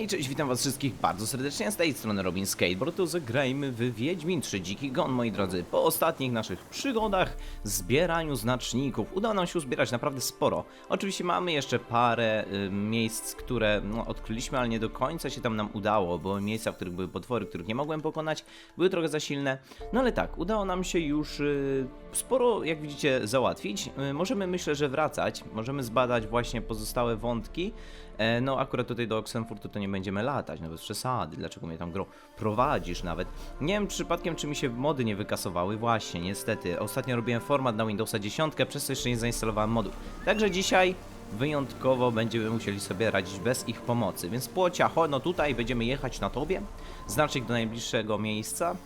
Hej, cześć, witam was wszystkich bardzo serdecznie, z tej strony Robin Skateboard, zagrajmy w Wiedźmin 3 Dziki Gon, moi drodzy. Po ostatnich naszych przygodach, zbieraniu znaczników, udało nam się uzbierać naprawdę sporo. Oczywiście mamy jeszcze parę y, miejsc, które no, odkryliśmy, ale nie do końca się tam nam udało, bo miejsca, w których były potwory, których nie mogłem pokonać, były trochę za silne. No ale tak, udało nam się już y, sporo, jak widzicie, załatwić. Y, możemy, myślę, że wracać, możemy zbadać właśnie pozostałe wątki. E, No akurat tutaj do Oxenfurtu to nie będziemy latać, nawet przesady, dlaczego mnie tam gro prowadzisz nawet. Nie wiem przypadkiem czy mi się mody nie wykasowały, właśnie niestety. Ostatnio robiłem format na Windowsa 10, przez co jeszcze nie zainstalowałem modów. Także dzisiaj wyjątkowo będziemy musieli sobie radzić bez ich pomocy, więc płociacho, no tutaj będziemy jechać na tobie, znacznik do najbliższego miejsca,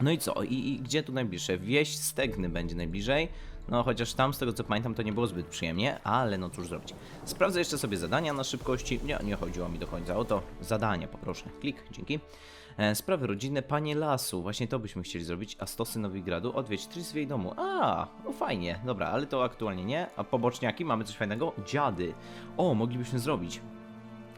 no i co? I, I gdzie tu najbliższe? Wieś Stegny będzie najbliżej. No chociaż tam z tego co pamiętam to nie było zbyt przyjemnie, ale no cóż zrobić. Sprawdzę jeszcze sobie zadania na szybkości. Nie, nie chodziło mi do końca o to. Zadania poproszę. Klik, dzięki. E, sprawy rodzinne, panie lasu. Właśnie to byśmy chcieli zrobić. A stosy Nowigradu, odwiedź Tris w jej domu. A, no fajnie. Dobra, ale to aktualnie nie. A poboczniaki, mamy coś fajnego? Dziady. O, moglibyśmy zrobić.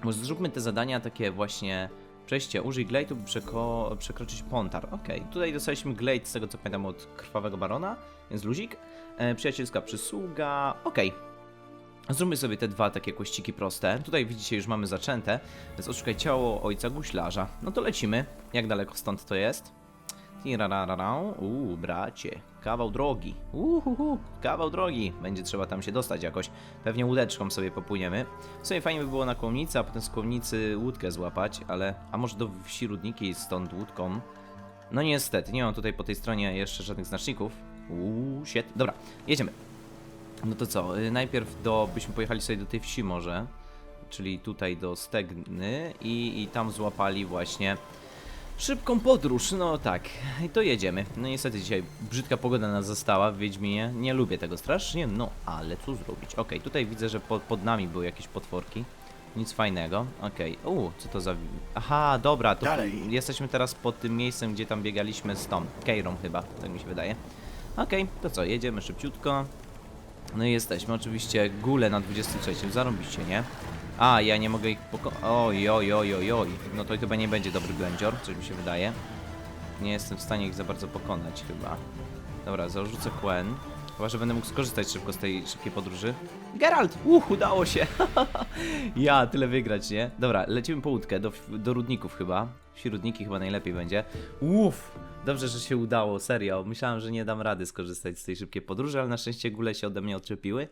Może zróbmy te zadania takie właśnie. Przejście, użyj glade'u, by przeko- przekroczyć pontar. Okej, tutaj dostaliśmy glade z tego co pamiętam od Krwawego Barona, więc luzik. E, przyjacielska przysługa, okej. Zróbmy sobie te dwa takie kościki proste. Tutaj widzicie, już mamy zaczęte, więc odszukaj ciało ojca guślarza. No to lecimy. Jak daleko stąd to jest? Uuu, bracie, kawał drogi. Uhuhu, kawał drogi. Będzie trzeba tam się dostać jakoś. Pewnie łódeczką sobie popłyniemy. W sumie fajnie by było na kłomnicy, a potem z kłomnicy łódkę złapać, ale... A może do wsi Rudniki stąd łódką? No niestety, nie mam tutaj po tej stronie jeszcze żadnych znaczników. Uuu, shit. Dobra, jedziemy. No to co, y, najpierw do... byśmy pojechali sobie do tej wsi może. Czyli tutaj do Stegny i, i tam złapali właśnie Szybką podróż, no tak. I to jedziemy. No niestety dzisiaj brzydka pogoda nas została w Wiedźminie. Nie lubię tego strasznie, no ale co zrobić? Okej, tutaj widzę, że pod, pod nami były jakieś potworki. Nic fajnego. Okej. Okay. co to za... Aha, dobra, to Dalej. jesteśmy teraz pod tym miejscem, gdzie tam biegaliśmy z tą Keirą chyba, tak mi się wydaje. Okej, to co, jedziemy szybciutko. No i jesteśmy, oczywiście gule na 23, zarąbiście, nie? A, ja nie mogę ich pokonać. Oj, oj, oj, oj, oj. No to chyba nie będzie dobry ględzior, coś mi się wydaje. Nie jestem w stanie ich za bardzo pokonać chyba. Dobra, zarzucę Quen. Chyba, że będę mógł skorzystać szybko z tej szybkiej podróży. Geralt! Uch, udało się! ja, tyle wygrać, nie? Dobra, lecimy po łódkę, do, do Rudników chyba. Wsi Rudniki chyba najlepiej będzie. Uff! Dobrze, że się udało, serio. Myślałem, że nie dam rady skorzystać z tej szybkiej podróży, ale na szczęście góle się ode mnie odczepiły.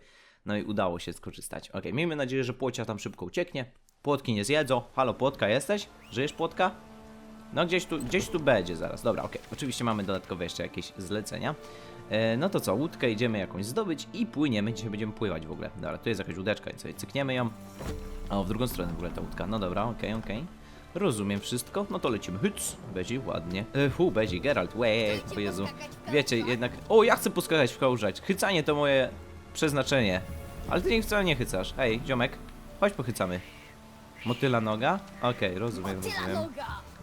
No i udało się skorzystać. Ok, miejmy nadzieję, że płocia tam szybko ucieknie. Płotki nie zjedzą. Halo, płotka, jesteś? Żyjesz, płotka? No gdzieś tu, gdzieś tu będzie zaraz. Dobra, okej. Oczywiście mamy dodatkowe jeszcze jakieś zlecenia. E, no to co, łódkę idziemy jakąś zdobyć i płyniemy. Dzisiaj będziemy pływać w ogóle. Dobra, tu jest jakaś łódeczka, więc sobie cykniemy ją. O, w drugą stronę w ogóle ta łódka. No dobra, okej, okej. Rozumiem wszystko, no to lecimy. Hyc, Bezi, ładnie. E, hu, Bezi, Geralt, łe, o Jezu. Wiecie, jednak... O, ja chcę poskakać w kałużać. Chycanie to moje przeznaczenie. Ale ty nie wcale nie chycasz. Ej, ziomek, chodź pochycamy. Motyla noga? Okej, rozumiem, rozumiem.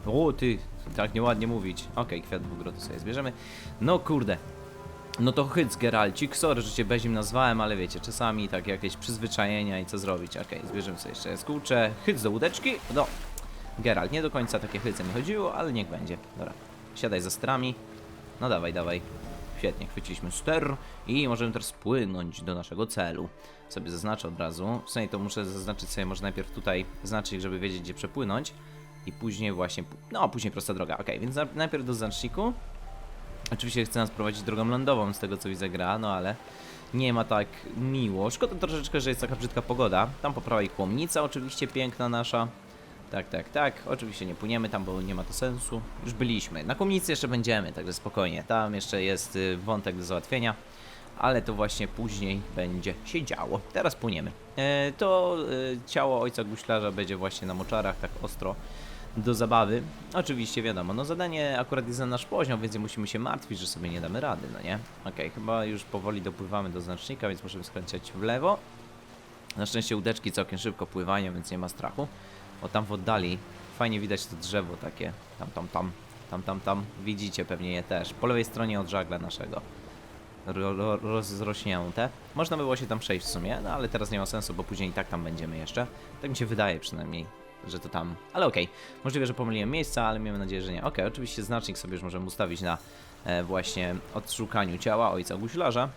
O, ty, tak nieładnie mówić. Okej, kwiat dwugrodu sobie zbierzemy. No kurde. No to chyc, Geralcik. Sorry, że cię Bezim nazwałem, ale wiecie, czasami tak jakieś przyzwyczajenia i co zrobić. Okej, zbierzemy sobie jeszcze skółcze. Hyc do łódeczki. No, Geralt, nie do końca takie hyce mi chodziło, ale niech będzie. Dobra, siadaj za strami. No dawaj, dawaj. Świetnie, chwyciliśmy ster i możemy teraz płynąć do naszego celu. Sobie zaznaczę od razu. W sumie to muszę zaznaczyć sobie może najpierw tutaj znacznik, żeby wiedzieć gdzie przepłynąć. I później właśnie, no później prosta droga. Ok, więc na- najpierw do znaczniku. Oczywiście chce nas prowadzić drogą lądową z tego co widzę gra, no ale nie ma tak miło. Szkoda troszeczkę, że jest taka brzydka pogoda. Tam po prawej kłomnica oczywiście piękna nasza. Tak, tak, tak. Oczywiście nie płyniemy tam, bo nie ma to sensu. Już byliśmy. Na Kłomnicy jeszcze będziemy, także spokojnie. Tam jeszcze jest y, wątek do załatwienia, ale to właśnie później będzie się działo. Teraz płyniemy. E, to y, ciało ojca guślarza będzie właśnie na moczarach, tak ostro do zabawy. Oczywiście wiadomo, no zadanie akurat jest na nasz poziom, więc nie musimy się martwić, że sobie nie damy rady, no nie? Okej, chyba już powoli dopływamy do znacznika, więc możemy skręcać w lewo. Na szczęście łódeczki całkiem szybko pływają, więc nie ma strachu. O tam w oddali fajnie widać to drzewo takie. Tam, tam, tam, tam, tam, tam. Widzicie pewnie je też. Po lewej stronie od żagla naszego. Ro, ro, rozrośnięte. Można było się tam przejść w sumie, no ale teraz nie ma sensu, bo później i tak tam będziemy jeszcze. Tak mi się wydaje przynajmniej. Że to tam. Ale okej, możliwe, że pomyliłem miejsca, ale miejmy nadzieję, że nie. Okej, oczywiście znacznik sobie już możemy ustawić na e, właśnie odszukaniu ciała ojca guślarza.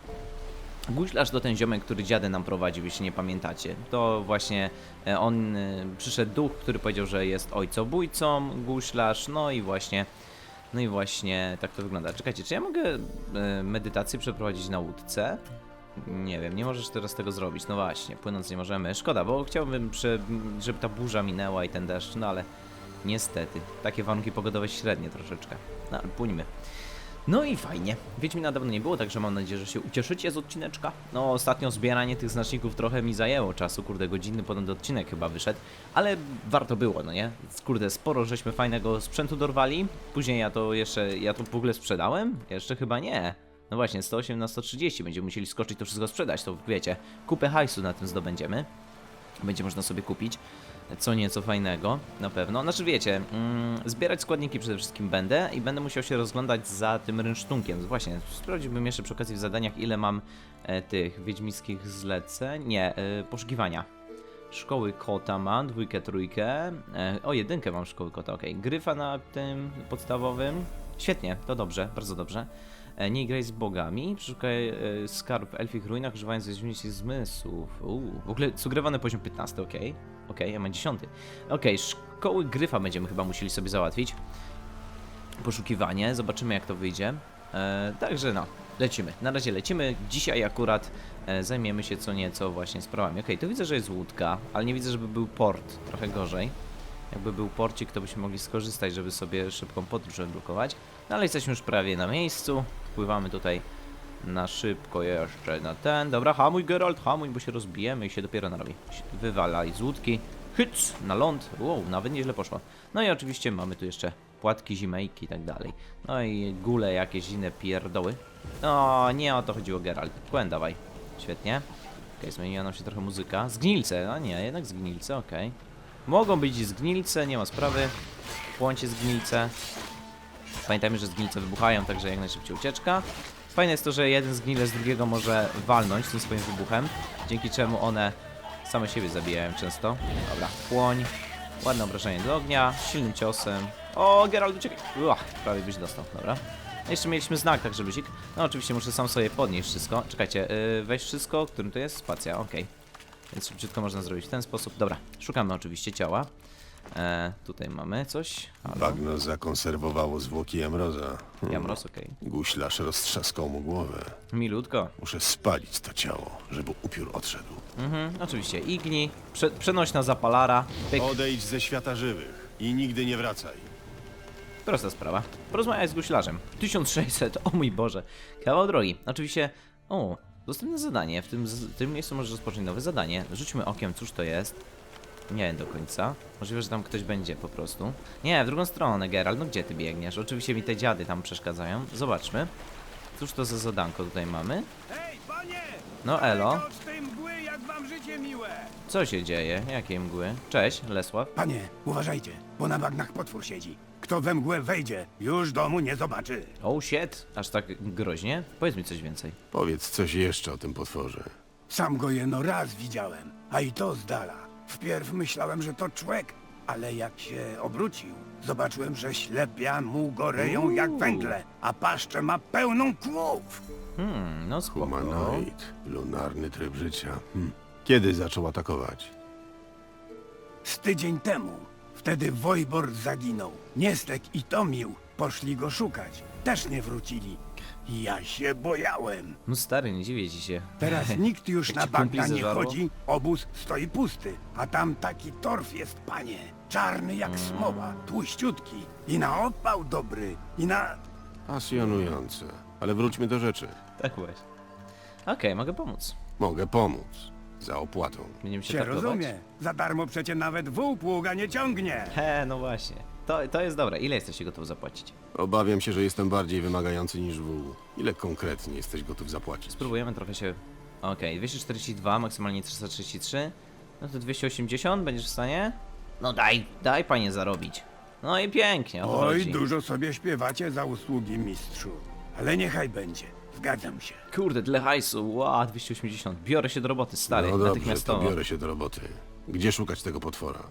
Guślarz to ten ziomek, który dziadę nam prowadził, jeśli nie pamiętacie. To właśnie e, on, e, przyszedł duch, który powiedział, że jest ojcobójcą, guślarz, no i właśnie, no i właśnie tak to wygląda. Czekajcie, czy ja mogę e, medytację przeprowadzić na łódce? Nie wiem, nie możesz teraz tego zrobić, no właśnie, płynąc nie możemy. Szkoda, bo chciałbym, żeby ta burza minęła i ten deszcz, no ale niestety, takie warunki pogodowe średnie troszeczkę. No ale płyńmy. No i fajnie. Wiedźmina dawno nie było, także mam nadzieję, że się ucieszycie z odcineczka. No ostatnio zbieranie tych znaczników trochę mi zajęło czasu, kurde, godzinny ponad odcinek chyba wyszedł, ale warto było, no nie? Kurde, sporo żeśmy fajnego sprzętu dorwali. Później ja to jeszcze, ja to w ogóle sprzedałem? Jeszcze chyba nie. No właśnie, 108 na 130, będziemy musieli skoczyć to wszystko sprzedać, to wiecie, kupę hajsu na tym zdobędziemy. Będzie można sobie kupić co nieco fajnego, na pewno. Znaczy wiecie, mm, zbierać składniki przede wszystkim będę i będę musiał się rozglądać za tym rynsztunkiem. Właśnie, sprawdziłbym jeszcze przy okazji w zadaniach, ile mam e, tych wiedźmickich zleceń. Nie, e, poszukiwania. Szkoły kota mam, dwójkę, trójkę. E, o, jedynkę mam szkoły kota, okej. Gryfa na tym podstawowym. Świetnie, to dobrze, bardzo dobrze. E, nie graj z bogami, przeszukaj e, skarb w elfich ruinach, używając wiedźmińskich zmysłów. Uuu, w ogóle sugerowany poziom 15, okej. Okej, ja mam 10. Okej, szkoły gryfa będziemy chyba musieli sobie załatwić. Poszukiwanie, zobaczymy jak to wyjdzie. E, także no, lecimy. Na razie lecimy. Dzisiaj akurat e, zajmiemy się co nieco właśnie sprawami. Okej, tu widzę, że jest łódka, ale nie widzę, żeby był port. Trochę gorzej. Jakby był porcik, to byśmy mogli skorzystać, żeby sobie szybką podróż odblokować. No ale jesteśmy już prawie na miejscu. Wpływamy tutaj na szybko jeszcze na ten. Dobra, hamuj Geralt, hamuj, bo się rozbijemy i się dopiero narobi. Wywalaj z łódki. Hyc, na ląd. Wow, nawet nieźle poszło. No i oczywiście mamy tu jeszcze płatki, zimejki i tak dalej. No i gule, jakieś inne pierdoły. No, nie o to chodziło Geralt. Kłę dawaj. Świetnie. Okej, zmieniła nam się trochę muzyka. Zgnilce, no nie, jednak zgnilce, okej. Mogą być zgnilce, nie ma sprawy. Płącie zgnilce. Pamiętajmy, że zgnilce wybuchają, także jak najszybciej ucieczka. Fajne jest to, że jeden zgnilec drugiego może walnąć tym swoim wybuchem, dzięki czemu one same siebie zabijają często. Dobra, płoń. Ładne obrażenie do ognia, silnym ciosem. O, Geralt, uciekaj! Uach, prawie byś dostał, dobra. Jeszcze mieliśmy znak, także bysik. No oczywiście muszę sam sobie podnieść wszystko. Czekajcie, yy, weź wszystko, którym to jest? Spacja, okej. Więc szybciutko można zrobić w ten sposób. Dobra, szukamy oczywiście ciała. E, tutaj mamy coś. Halo, Bagno zakonserwowało zwłoki Jamroza. Jamros, okej. Guślarz roztrzaskał mu głowę. Milutko. Muszę spalić to ciało, żeby upiór odszedł. Mhm, oczywiście. Igni, prze, przenośna zapalara. Pyk. Odejdź ze świata żywych i nigdy nie wracaj. Prosta sprawa. Porozmawiaj z guślarzem. 1600, o mój Boże. Kawał drogi. Oczywiście, o, dostępne zadanie. W tym, z- w tym miejscu możesz rozpocząć nowe zadanie. Rzućmy okiem, cóż to jest. Nie wiem do końca. Możliwe, że tam ktoś będzie po prostu. Nie, w drugą stronę, Geralt. No gdzie ty biegniesz? Oczywiście mi te dziady tam przeszkadzają. Zobaczmy. Cóż to za zadanko tutaj mamy? Hej, panie! No elo. Co się dzieje? Jakie mgły? Cześć, Lesław. Panie, uważajcie, bo na bagnach potwór siedzi. Kto we mgłę wejdzie, już domu nie zobaczy. Oh shit. Aż tak groźnie? Powiedz mi coś więcej. Powiedz coś jeszcze o tym potworze. Sam go jeno raz widziałem, a i to z dala. Wpierw myślałem, że to człek, ale jak się obrócił, zobaczyłem, że ślepia mu goreją jak węgle, a paszczę ma pełną kłów. Hmm, no spoko. Humanoid, lunarny tryb życia. Hm. Kiedy zaczął atakować? Z tydzień temu. Wtedy Wojbor zaginął. Niestek i Tomił poszli go szukać. Też nie wrócili. Ja się bojałem. No stary, nie dziwię ci się. Teraz nikt już Jak na ci kumpli bagna nie chodzi, obóz stoi pusty, a tam taki torf jest, panie. Czarny jak smoła, tłuściutki. I na opał dobry, i na... Pasjonujące. Ale wróćmy do rzeczy. Tak właśnie. Okej, mogę pomóc. Mogę pomóc. Za opłatą. Będziemy się, Się targować? rozumie. Za darmo przecie nawet wół pługa nie ciągnie. He, no właśnie. To, to jest dobre. Ile jesteście gotowi zapłacić? Obawiam się, że jestem bardziej wymagający niż wół. Ile konkretnie jesteś gotów zapłacić? Spróbujemy trochę się... Okej, 242, maksymalnie 333. No to 280, będziesz w stanie? No daj, daj panie zarobić. No i pięknie, o to Oj, chodzi. dużo sobie śpiewacie za usługi, mistrzu. Ale niechaj będzie. Zgadzam się. Kurde, tyle hajsu, ła, 280. Biorę się do roboty, stary, no dobrze, to natychmiastowo. biorę się do roboty. Gdzie szukać tego potwora?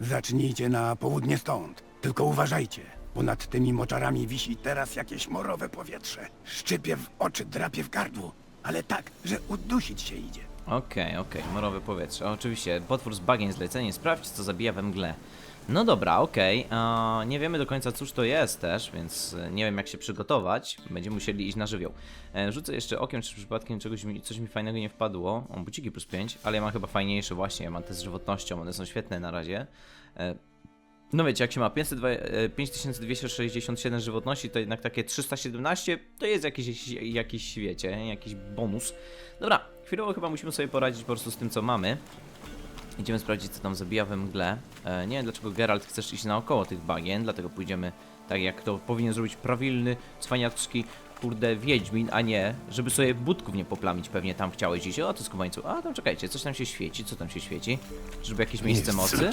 Zacznijcie na południe stąd. Tylko uważajcie. Ponad tymi moczarami wisi teraz jakieś morowe powietrze. Szczypie w oczy, drapie w gardło. Ale tak, że udusić się idzie. Okej, okej, morowe powietrze. Oczywiście, potwór z bagien zlecenie, sprawdź co zabija we mgle. No dobra, okej. Nie wiemy do końca cóż to jest też, więc e, nie wiem jak się przygotować. Będziemy musieli iść na żywioł. E, Rzucę jeszcze okiem, czy przypadkiem czegoś mi, coś mi fajnego nie wpadło. O, buciki plus 5, ale ja mam chyba fajniejsze właśnie, ja mam te z żywotnością, one są świetne na razie. E, No wiecie, jak się ma 502, e, 5267 żywotności, to jednak takie 317 to jest jakiś, jakiś wiecie, jakiś bonus. Dobra, chwilowo chyba musimy sobie poradzić po prostu z tym, co mamy. Idziemy sprawdzić, co tam zabija we mgle. E, nie wiem, dlaczego Geralt chcesz iść naokoło tych bagien, dlatego pójdziemy tak, jak to powinien zrobić prawilny, cwaniacki, kurde, wiedźmin, a nie, żeby sobie budków nie poplamić, pewnie tam chciałeś iść. O, to skubańcu. A, tam czekajcie, coś tam się świeci, co tam się świeci? Żeby jakieś miejsce mocy?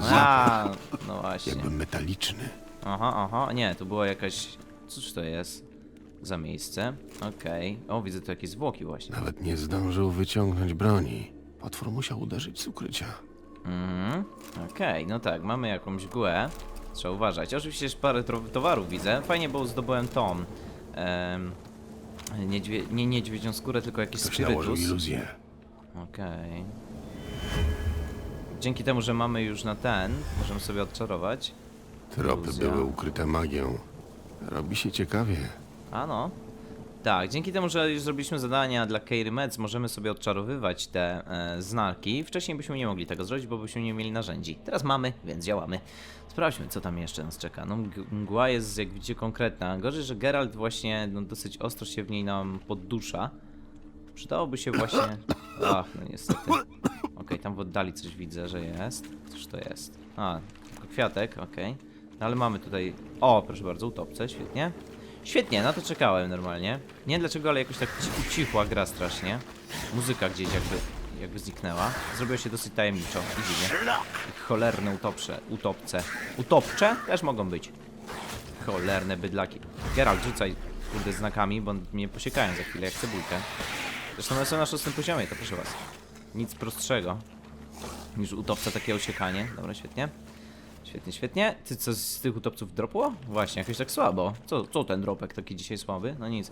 A, no właśnie. jakby metaliczny. Aha, aha, nie, to była jakaś... Cóż to jest za miejsce? Okej. O, widzę tu jakieś zwłoki właśnie. Nawet nie zdążył wyciągnąć broni. Potwór musiał uderzyć z ukrycia. Mhm, okej, no tak, mamy jakąś mgłę. Trzeba uważać. Oczywiście jeszcze parę tro- towarów widzę. Fajnie, bo zdobyłem tom. Em, niedźwie nie niedźwiedzią skórę, tylko jakiś Ktoś nałożył spirytus. iluzję. Okej. Dzięki temu, że mamy już na ten, możemy sobie odczarować. Tropy Iluzja. były ukryte magią. Robi się ciekawie. A no. Tak, dzięki temu, że już zrobiliśmy zadania dla Keiry Metz, możemy sobie odczarowywać te e, znaki. Wcześniej byśmy nie mogli tego zrobić, bo byśmy nie mieli narzędzi. Teraz mamy, więc działamy. Sprawdźmy, co tam jeszcze nas czeka. No, mg- mgła jest, jak widzicie, konkretna. Gorzej, że Geralt właśnie no, dosyć ostro się w niej nam poddusza. Przydałoby się właśnie... Ach, no niestety. Okej, tam w oddali coś widzę, że jest. Cóż to jest? A, tylko kwiatek, okej. No, ale mamy tutaj... O, proszę bardzo, utopce, świetnie. Świetnie, na to czekałem normalnie. Nie wiem dlaczego, ale jakoś tak ci- ucichła gra strasznie. Muzyka gdzieś jakby, jakby zniknęła. Zrobiło się dosyć tajemniczo i dziwnie. Cholerne utopcze, utopce. Utopcze też mogą być. Cholerne bydlaki. Geralt, rzucaj kurde znakami, bo mnie posiekają za chwilę jak cebulkę. Zresztą one są na szóstym poziomie, to proszę was. Nic prostszego niż utopca takie osiekanie. Dobra, świetnie. Świetnie, świetnie. Ty co z tych utopców dropło? Właśnie, jakoś tak słabo. Co, co ten dropek taki dzisiaj słaby? No nic.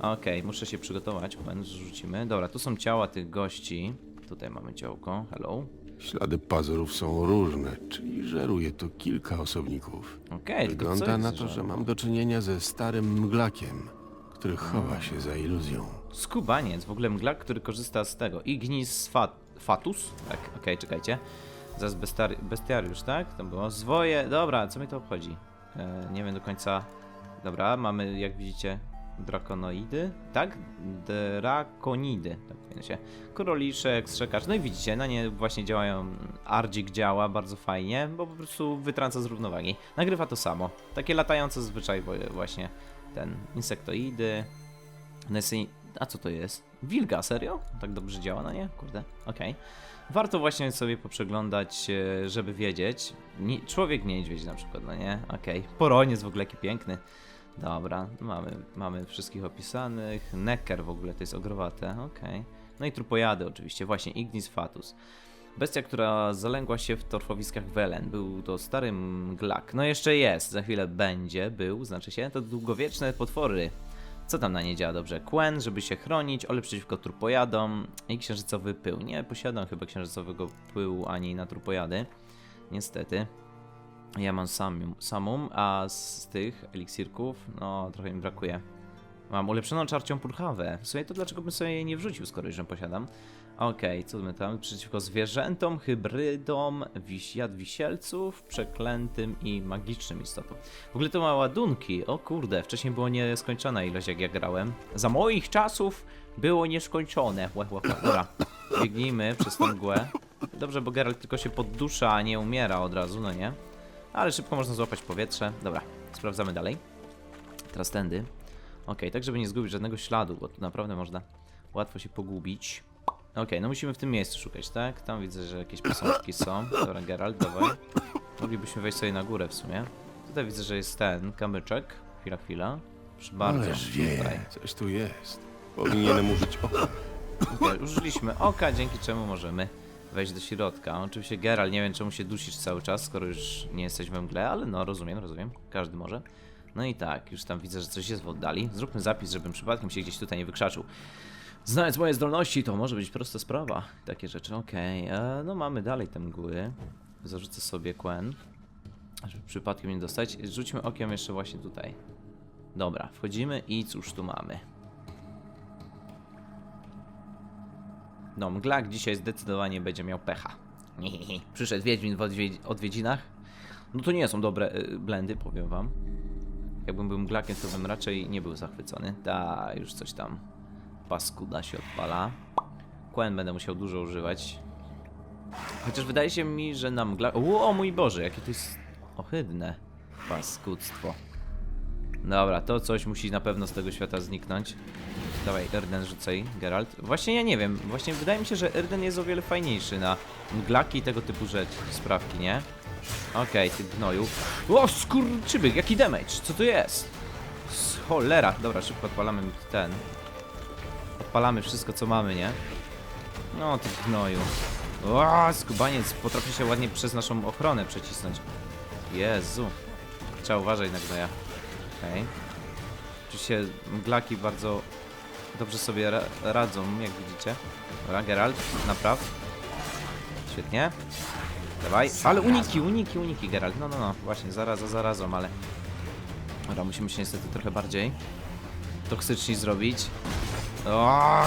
Okej, muszę się przygotować. Moment, rzucimy. Dobra, tu są ciała tych gości. Tutaj mamy działko. Hello. Ślady pazurów są różne, czyli żeruje to kilka osobników. Okej, co Wygląda na to, że mam do czynienia ze starym mglakiem, który chowa się za iluzją. Skubaniec, w ogóle mglak, który korzysta z tego. Ignis fat, fatus? Tak, okej, czekajcie. Zaraz bestiari bestiariusz, tak? To było. Zwoje, dobra, co mi to obchodzi? E, nie wiem do końca. Dobra, mamy, jak widzicie, drakonoidy, tak? Drakonidy, tak powinno się. Kroliszek, strzekacz, no i widzicie, na nie właśnie działają, Ardzik działa bardzo fajnie, bo po prostu wytrąca z równowagi. Nagrywa to samo. Takie latające zazwyczaj wo- właśnie ten, insektoidy, Nesy... A co to jest? Wilga, serio? Tak dobrze działa, no nie? Kurde, okej. Warto właśnie sobie poprzeglądać, e, żeby wiedzieć. Nie, człowiek niedźwiedź na przykład, no nie? Okej. Poroniec w ogóle jaki piękny. Dobra, mamy, mamy wszystkich opisanych. Necker w ogóle to jest ogrowate, okej. No i trupojady oczywiście, właśnie Ignis Fatus. Bestia, która zalęgła się w torfowiskach Welen. Był to stary mglak. No jeszcze jest, za chwilę będzie, był, znaczy się. To długowieczne potwory. Co tam na nie działa dobrze? Quen, żeby się chronić, ole przeciwko trupojadom i księżycowy pył. Nie posiadam chyba księżycowego pyłu ani na trupojady. Niestety. Ja mam samum, samum, a z tych eliksirków, no trochę mi brakuje. Mam ulepszoną czarcią purchawę. W sumie to dlaczego bym sobie jej nie wrzucił, skoro już ją posiadam? Okej, co my tam? Przeciwko zwierzętom, hybrydom, jad wisielców, przeklętym i magicznym istotom. W ogóle to ma ładunki. O kurde, wcześniej było nieskończona ilość jak ja grałem. Za moich czasów było nieskończone. Łe, łe. Dobra, biegnijmy przez tą mgłę. Dobrze, bo Geralt tylko się poddusza, a nie umiera od razu, no nie? Ale szybko można złapać powietrze. Dobra, sprawdzamy dalej. Teraz tędy. Okej, tak żeby nie zgubić żadnego śladu, bo tu naprawdę można łatwo się pogubić. Okej, no musimy w tym miejscu szukać, tak? Tam widzę, że jakieś posążki są. Dobra, Geralt, dawaj. Moglibyśmy wejść sobie na górę w sumie. Tutaj widzę, że jest ten kamyczek. Chwila, chwila. Proszę bardzo. Ależ Tutaj. wie, coś tu jest. Powinienem użyć oka. Okej, użyliśmy oka, dzięki czemu możemy wejść do środka. Oczywiście Geralt, nie wiem czemu się dusisz cały czas, skoro już nie jesteś we mgle, ale no rozumiem, rozumiem. Każdy może. No i tak, już tam widzę, że coś jest w oddali. Zróbmy zapis, żebym przypadkiem się gdzieś tutaj nie wykrzaczył. Znając moje zdolności, to może być prosta sprawa. Takie rzeczy, okej. e, No mamy dalej te mgły. Zarzucę sobie Quen, żeby przypadkiem nie dostać. Rzućmy okiem jeszcze właśnie tutaj. Dobra, wchodzimy i cóż tu mamy? No, Mglak dzisiaj zdecydowanie będzie miał pecha. Przyszedł Wiedźmin w odwiedzi- odwiedzinach. No to nie są dobre y, blendy, powiem wam. Jakbym był Mglakiem, to bym raczej nie był zachwycony. Da, już coś tam paskuda się odpala. Quen będę musiał dużo używać. Chociaż wydaje się mi, że na Mglak... O mój Boże, jakie to jest ohydne paskudztwo. Dobra, to coś musi na pewno z tego świata zniknąć. Dawaj, Erden rzucaj, Geralt. Właśnie ja nie wiem, właśnie wydaje mi się, że Erden jest o wiele fajniejszy na mglaki i tego typu rzeczy, sprawki, nie? Okej, ty gnoju. O, skurczybyk, jaki damage, co to jest? Cholera, dobra, szybko odpalamy ten. Odpalamy wszystko, co mamy, nie? No, ty gnoju. O, skubaniec potrafi się ładnie przez naszą ochronę przecisnąć. Jezu. Trzeba uważać na gnoja. Okej. Oczywiście mglaki bardzo dobrze sobie ra radzą, jak widzicie. Dobra, Geralt, napraw. Świetnie. Dawaj. Ale uniki, uniki, uniki, Geralt. No, no, no. Właśnie, zaraza, zarazą, ale... Dobra, musimy się niestety trochę bardziej toksyczni zrobić. O,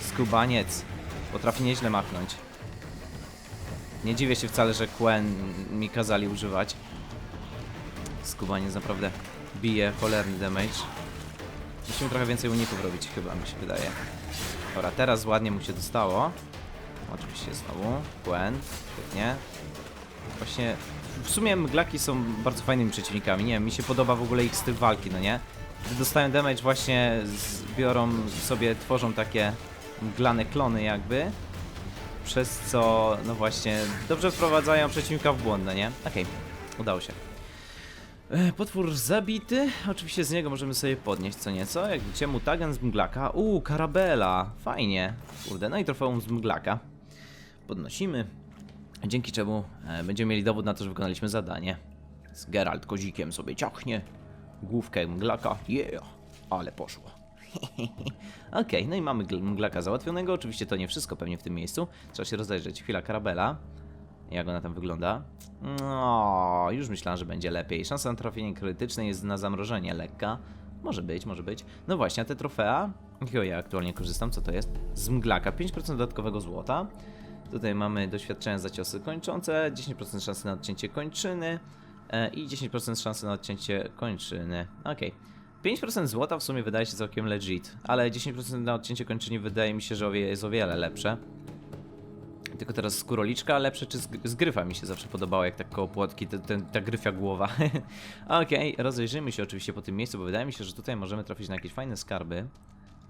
skubaniec. Potrafi nieźle machnąć. Nie dziwię się wcale, że Quen mi kazali używać. Skubaniec naprawdę bije cholerny damage. Musimy trochę więcej uników robić, chyba mi się wydaje. Dobra, teraz ładnie mu się dostało. Oczywiście znowu. Gwen, świetnie. Właśnie, w sumie mglaki są bardzo fajnymi przeciwnikami. Nie mi się podoba w ogóle ich styl walki, no nie? Gdy dostają damage, właśnie biorą sobie, tworzą takie mglane klony jakby. Przez co, no właśnie, dobrze wprowadzają przeciwnika w błąd, no nie? Okej, udało się. E, Potwór zabity. Oczywiście z niego możemy sobie podnieść co nieco. Jak widzicie, mutagen z mglaka. Uuu, karabela. Fajnie. Kurde, no i trofeum z mglaka. Podnosimy. Dzięki czemu e, będziemy mieli dowód na to, że wykonaliśmy zadanie. Z Geralt kozikiem sobie ciachnie. Główkę mglaka. Yeah. Ale poszło. Okej, no i mamy gl- mglaka załatwionego. Oczywiście to nie wszystko pewnie w tym miejscu. Trzeba się rozejrzeć. Chwila, karabela. Jak ona tam wygląda? No, już myślałem, że będzie lepiej. Szansa na trafienie krytyczne jest na zamrożenie lekka. Może być, może być. No właśnie, a te trofea, jakiego ja aktualnie korzystam, co to jest? Z mglaka, 5% dodatkowego złota. Tutaj mamy doświadczenia za ciosy kończące, 10% szansy na odcięcie kończyny i 10% szansy na odcięcie kończyny. Okej. 5% złota w sumie wydaje się całkiem legit, ale 10% na odcięcie kończyny wydaje mi się, że jest o wiele lepsze. Tylko teraz skóroliczka lepsze, czy zg- zgryfa mi się zawsze podobało, jak tak koło płotki, te, ten, ta gryfia głowa. Okej, rozejrzyjmy się oczywiście po tym miejscu, bo wydaje mi się, że tutaj możemy trafić na jakieś fajne skarby.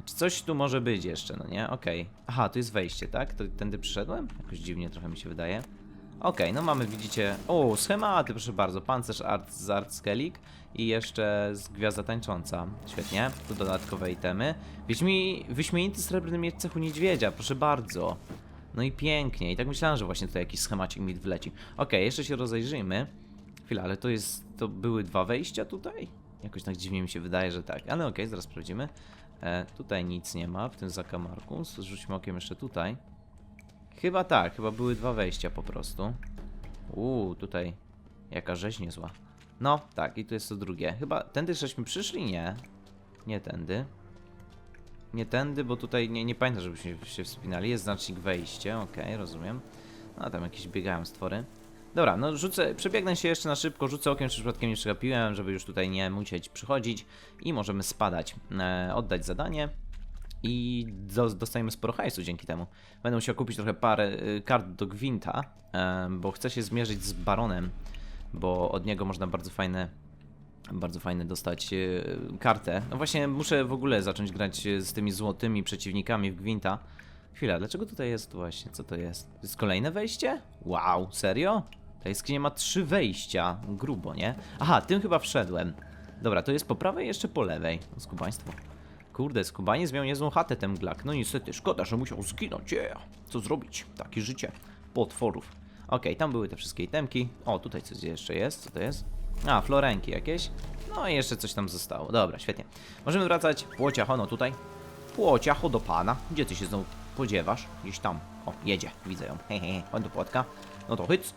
Czy coś tu może być jeszcze, no nie? Okej. Aha, tu jest wejście, tak? To tędy przyszedłem? Jakoś dziwnie trochę mi się wydaje. Okej, no mamy, widzicie... O, schematy, proszę bardzo. Pancerz art z Art Skellig i jeszcze z Gwiazda Tańcząca. Świetnie. Tu dodatkowe itemy. Wyśmi... Wyśmienity srebrny miecz cechu niedźwiedzia, proszę bardzo. No i pięknie. I tak myślałem, że właśnie tutaj jakiś schemacik mi wleci. Okej, jeszcze się rozejrzyjmy. Chwila, ale to jest... To były dwa wejścia tutaj? Jakoś tak dziwnie mi się wydaje, że tak. Ale okej, zaraz sprawdzimy. E, tutaj nic nie ma w tym zakamarku. Rzućmy okiem jeszcze tutaj. Chyba tak, chyba były dwa wejścia po prostu. Uuu, tutaj jaka rzeź niezła. No, tak, i tu jest to drugie. Chyba tędy żeśmy przyszli? Nie. Nie tędy. Nie tędy, bo tutaj nie, nie pamiętam, żebyśmy się wspinali. Jest znacznik wejście, okej, rozumiem. No, tam jakieś biegają stwory. Dobra, no rzucę, przebiegnę się jeszcze na szybko, rzucę okiem, czy przypadkiem nie przegapiłem, żeby już tutaj nie musieć przychodzić i możemy spadać, e, oddać zadanie i do, dostajemy sporo hajsu dzięki temu. Będę musiał kupić trochę parę y, kart do Gwinta, bo chcę się zmierzyć z Baronem, bo od niego można bardzo fajne bardzo fajne dostać e, kartę. No właśnie muszę w ogóle zacząć grać z tymi złotymi przeciwnikami w Gwinta. Chwila, dlaczego tutaj jest właśnie? Co to jest? To jest kolejne wejście? Wow, serio? Ta jaskinia ma trzy wejścia. Grubo, nie? Aha, tym chyba wszedłem. Dobra, to jest po prawej, jeszcze po lewej. Skubaństwo. Kurde, skubaniec miał niezłą chatę ten glak. No niestety, szkoda, że musiał zginąć. Yeah. Co zrobić? Takie życie. potworów. Okej, tam były te wszystkie itemki. O, tutaj coś jeszcze jest. Co to jest? A, florenki jakieś. No i jeszcze coś tam zostało. Dobra, świetnie. Możemy wracać. Płociacho, no tutaj. Płociacho do pana. Gdzie ty się znowu podziewasz? Gdzieś tam. O, jedzie. Widzę ją. Hehe, chodź do płotka. No to hyc.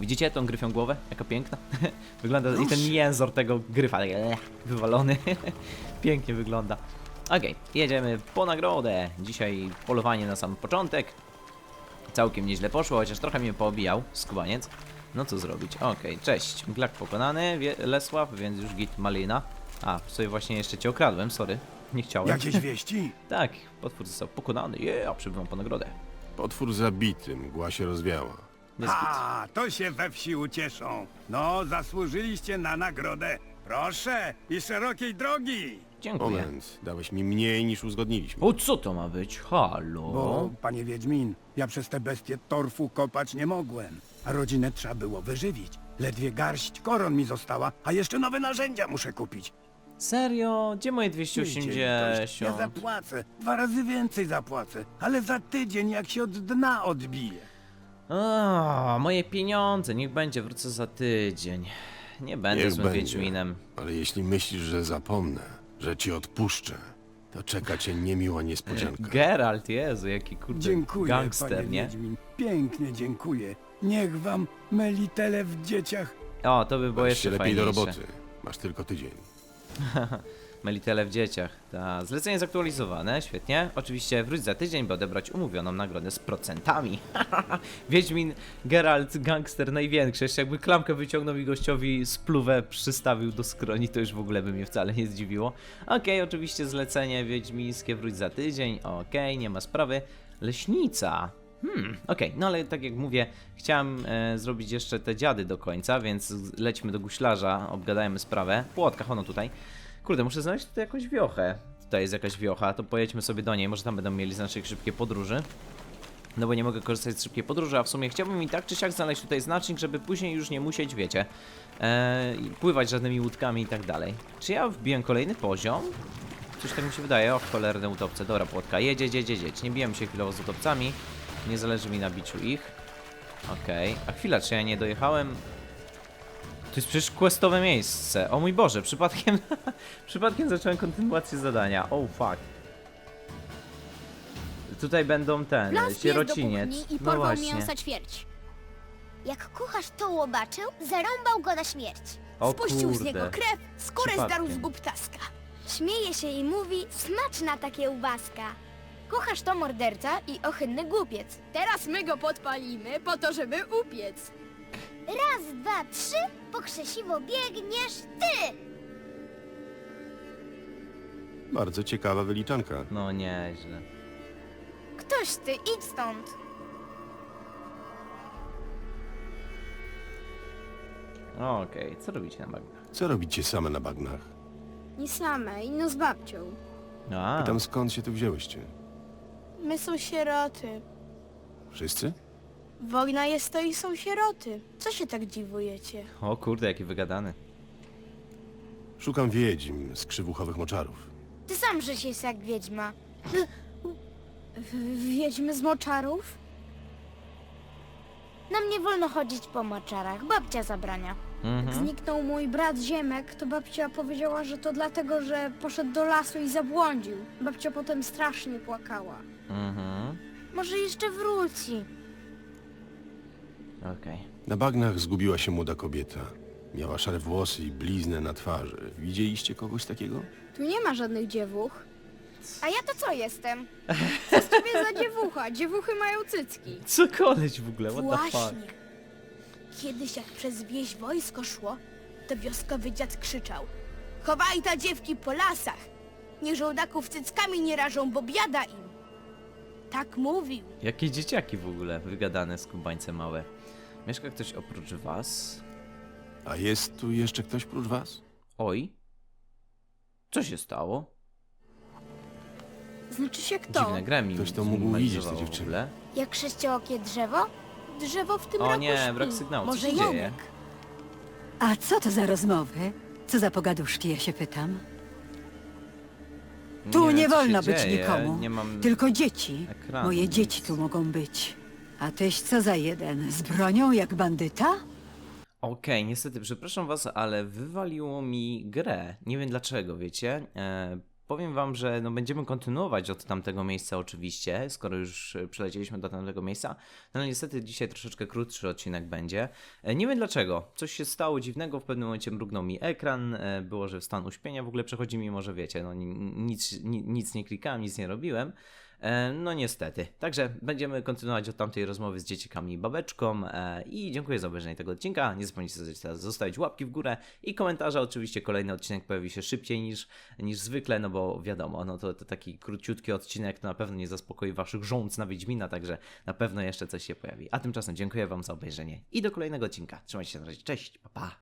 Widzicie tą gryfią głowę? Jaka piękna. wygląda i ten jęzor tego gryfa. taki, eh, Wywalony. Pięknie wygląda. Okej, jedziemy po nagrodę. Dzisiaj polowanie na sam początek. Całkiem nieźle poszło, chociaż trochę mnie poobijał skubaniec. No co zrobić? Okej, cześć. Glak pokonany, Wie Lesław, więc już git malina. A, sobie właśnie jeszcze cię okradłem, sorry. Nie chciałem. Jakieś wieści? Tak, potwór został pokonany. Je, a przybywam po nagrodę. Potwór zabity, mgła się rozwiała. Git. A, to się we wsi ucieszą. No, zasłużyliście na nagrodę. Proszę i szerokiej drogi. Dziękuję. Moment, dałeś mi mniej niż uzgodniliśmy. O, co to ma być? Halo? Bo, panie Wiedźmin, ja przez te bestie torfu kopać nie mogłem. A rodzinę trzeba było wyżywić. Ledwie garść koron mi została, a jeszcze nowe narzędzia muszę kupić. Serio? Gdzie moje Tydzień, toś 280? Ja zapłacę, dwa razy więcej zapłacę, ale za tydzień jak się od dna odbije. A, moje pieniądze, niech będzie, wrócę za tydzień. Nie będę Niech złym będzie. Wiedźminem. Ale jeśli myślisz, że zapomnę, że ci odpuszczę, to czeka cię niemiła niespodzianka. Geralt, Jezu, jaki kurde Dziękuję, gangster, panie nie? Wiedźmin. Pięknie dziękuję. Niech wam melitele w dzieciach O, to by było Weź jeszcze się lepiej do fajniejsze. roboty. Masz tylko tydzień. Melitele w dzieciach. Ta. Zlecenie zaktualizowane, świetnie. Oczywiście wróć za tydzień, by odebrać umówioną nagrodę z procentami. Wiedźmin, Geralt, gangster największy. Jeszcze jakby klamkę wyciągnął i gościowi spluwę przystawił do skroni, to już w ogóle by mnie wcale nie zdziwiło. Okej, oczywiście zlecenie wiedźmińskie wróć za tydzień. Okej, nie ma sprawy. Leśnica. Hmm, okej, no ale tak jak mówię, chciałem e, zrobić jeszcze te dziady do końca, więc lećmy do guślarza, obgadajmy sprawę. Płotka, ono tutaj. Kurde, muszę znaleźć tutaj jakąś wiochę. Tutaj jest jakaś wiocha, to pojedźmy sobie do niej, może tam będą mieli znacznik szybkiej podróży. No bo nie mogę korzystać z szybkiej podróży, a w sumie chciałbym i tak czy siak znaleźć tutaj znacznik, żeby później już nie musieć, wiecie, e, pływać żadnymi łódkami i tak dalej. Czy ja wbiłem kolejny poziom? Coś tak mi się wydaje, o cholerne utopce, dobra płotka, jedzie, jedzie, jedzie, nie bijemy się chwilowo z utopcami, nie zależy mi na biciu ich. Okej, a chwila, czy ja nie dojechałem? To jest przecież questowe miejsce, o mój Boże, przypadkiem, przypadkiem zacząłem kontynuację zadania, oh fuck. Tutaj będą ten, jest do sierociniec, kuchni i no porwał właśnie. mięsa ćwierć. Jak kucharz to łobaczył, zarąbał go na śmierć. O Spuścił z kurde. niego krew, skórę Przypadkiem. zdarł z gub ptaska. Śmieje się i mówi, smaczna ta kiełbaska. Kucharz to morderca i ohydny głupiec. Teraz my go podpalimy po to, żeby upiec. Raz, dwa, trzy, po krzesiwo biegniesz ty! Bardzo ciekawa wyliczanka. No nieźle. Ktoś ty, idź stąd. Okej, co robicie na bagnach? Co robicie same na bagnach? Nie same, ino z babcią. A, Pytam skąd się tu wzięłyście? My są sieroty. Wszyscy? Wojna jest to i są sieroty. Co się tak dziwujecie? o kurde, jaki wygadany. Szukam wiedźm z krzywuchowych moczarów. Ty sam żeś jest jak wiedźma. Wiedźmy z moczarów? Nam nie wolno chodzić po moczarach, babcia zabrania. Jak Mhm. zniknął mój brat Ziemek, to babcia powiedziała, że to dlatego, że poszedł do lasu i zabłądził. Babcia potem strasznie płakała. Mhm. Może jeszcze wróci. Okej. Na bagnach zgubiła się młoda kobieta. Miała szare włosy i bliznę na twarzy. Widzieliście kogoś takiego? Tu nie ma żadnych dziewuch. A ja to co jestem? Co z ciebie za dziewucha? Dziewuchy mają cycki. Co koleś w ogóle, what the fuck? Właśnie. Kiedyś jak przez wieś wojsko szło, to wioskowy dziad krzyczał Chowaj ta dziewki po lasach! Niech żołdaków cyckami nie rażą, bo biada im! Tak mówił. Jakie dzieciaki w ogóle, wygadane skubańce małe. Mieszka ktoś oprócz was? A jest tu jeszcze ktoś prócz was? Oj. Co się stało? Znaczy się kto? Dziwne gremi Ktoś to mógł widzieć, te w dziewczyny. ogóle. Jak sześciookie drzewo? Drzewo w tym O roku nie, śpi. brak sygnału, co Może się dzieje? A co to za rozmowy? Co za pogaduszki, ja się pytam. Tu wiem, nie co się wolno być dzieje, nikomu. Nie mam... Tylko dzieci. ekranu, Moje więc- dzieci tu mogą być. A tyś co za jeden? Z bronią jak bandyta? Okej, niestety, przepraszam was, ale wywaliło mi grę. Nie wiem dlaczego, wiecie. E, powiem wam, że no, będziemy kontynuować od tamtego miejsca oczywiście, skoro już e, przylecieliśmy do tamtego miejsca. No ale niestety dzisiaj troszeczkę krótszy odcinek będzie. E, nie wiem dlaczego. Coś się stało dziwnego, w pewnym momencie mrugnął mi ekran, e, było, że w stan uśpienia w ogóle przechodzi mimo, że wiecie, no ni- nic, ni- nic nie klikałem, nic nie robiłem. E, No niestety. Także będziemy kontynuować od tamtej rozmowy z dzieciakami i babeczką. E, I dziękuję za obejrzenie tego odcinka. Nie zapomnijcie zostawić łapki w górę i komentarza. Oczywiście kolejny odcinek pojawi się szybciej niż, niż zwykle, no bo wiadomo, no to, to taki króciutki odcinek to na pewno nie zaspokoi waszych żądz na Wiedźmina, także na pewno jeszcze coś się pojawi. A tymczasem dziękuję wam za obejrzenie i do kolejnego odcinka. Trzymajcie się na razie. Cześć, pa pa!